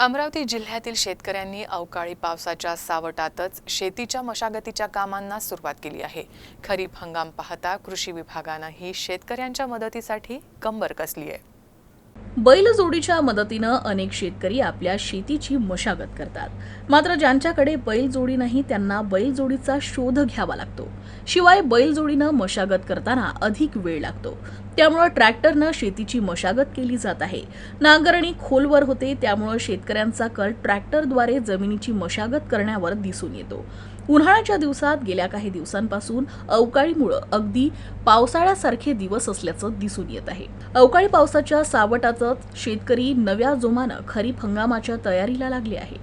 अमरावती जिल्ह्यातील शेतकऱ्यांनी अवकाळी पावसाच्या सावटातच शेतीच्या मशागतीच्या कामांना सुरुवात केली आहे. खरीप हंगाम पाहता कृषी विभागानंही शेतकऱ्यांच्या मदतीसाठी कंबर कसली आहे? बैलजोडीच्या मदतीनं अनेक शेतकरी आपल्या शेतीची मशागत करतात. मात्र ज्यांच्याकडे बैलजोडी नाही त्यांना बैलजोडीचा शोध घ्यावा लागतो. शिवाय बैलजोडीनं मशागत करताना अधिक वेळ लागतो. त्यामुळं ट्रॅक्टरनं शेतीची मशागत केली जात आहे. नांगरणी खोलवर होते त्यामुळं शेतकऱ्यांचा कल ट्रॅक्टरद्वारे जमिनीची मशागत करण्यावर दिसून येतो. उन्हाळ्याच्या दिवसात गेल्या काही दिवसांपासून अवकाळीमुळं अगदी पावसाळ्यासारखे दिवस असल्याचं दिसून येत आहे. अवकाळी पावसाच्या सावटातच शेतकरी नव्या जोमानं खरीप हंगामाच्या तयारीला लागले आहे.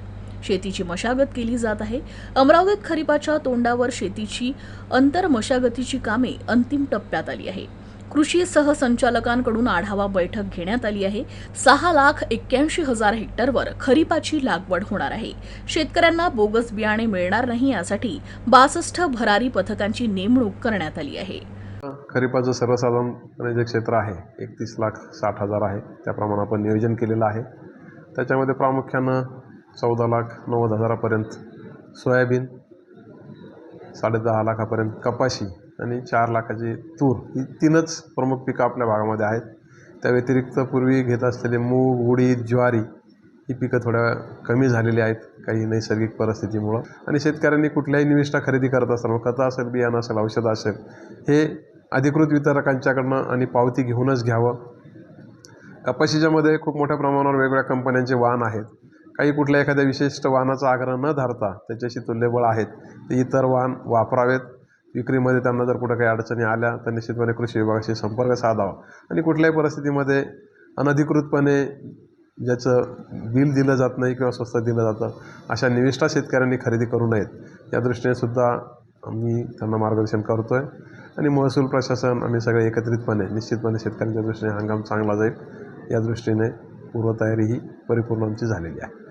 शेतीची मशागत केली जात आहे. अमरावतीत खरीपाच्या तोंडावर शेतीची अंतर मशागतीची कामे अंतिम टप्प्यात आली आहे. कृषी सहसंचालकांकडून आढावा बैठक घेण्यात आली आहे. सहा लाख एक्क्याऐंशी हजार हेक्टरवर खरीपाची लागवड होणार आहे. शेतकऱ्यांना बोगस बियाणे मिळणार नाही यासाठी बासष्ट भरारी पथकांची नेमणूक करण्यात आली आहे. खरीपाचं सर्वसाधारणपणे जे क्षेत्र आहे एकतीस लाख साठ हजार आहे. त्याप्रमाणे आपण नियोजन केलेलं आहे. त्याच्यामध्ये प्रामुख्यानं चौदा लाख नव्वद हजारापर्यंत सोयाबीन साडेदहा लाखापर्यंत कपाशी आणि चार लाखाची तूर ही तीनच प्रमुख पिकं आपल्या भागामध्ये आहेत. त्या व्यतिरिक्त पूर्वी घेत असलेले मूग उडीद ज्वारी ही पिकं थोड्या कमी झालेली आहेत काही नैसर्गिक परिस्थितीमुळं. आणि शेतकऱ्यांनी कुठल्याही निविष्ठा खरेदी करत असताना खतं असेल बियाणं असेल औषधं असेल हे अधिकृत वितरकांच्याकडनं आणि पावती घेऊनच घ्यावं. कपाशीच्यामध्ये खूप मोठ्या प्रमाणावर वेगवेगळ्या कंपन्यांचे वाहन आहेत. काही कुठल्या एखाद्या विशिष्ट वाहनाचा आग्रह न धरता त्याच्याशी तुल्यबळ आहेत. ते इतर वाहन वापरावेत. विक्रीमध्ये त्यांना जर कुठं काही अडचणी आल्या तर निश्चितपणे कृषी विभागाशी संपर्क साधावा. आणि कुठल्याही परिस्थितीमध्ये अनधिकृतपणे ज्याचं बिल दिलं जात नाही किंवा स्वस्त दिलं जातं अशा निविष्ठा शेतकऱ्यांनी खरेदी करू नयेत. या दृष्टीने सुद्धा आम्ही त्यांना मार्गदर्शन करतो आहे आणि महसूल प्रशासन आम्ही सगळे एकत्रितपणे निश्चितपणे शेतकऱ्यांच्या दृष्टीने हंगाम चांगला जाईल. या दृष्टीने पूर्वतयारी ही परिपूर्ण आमची झालेली आहे.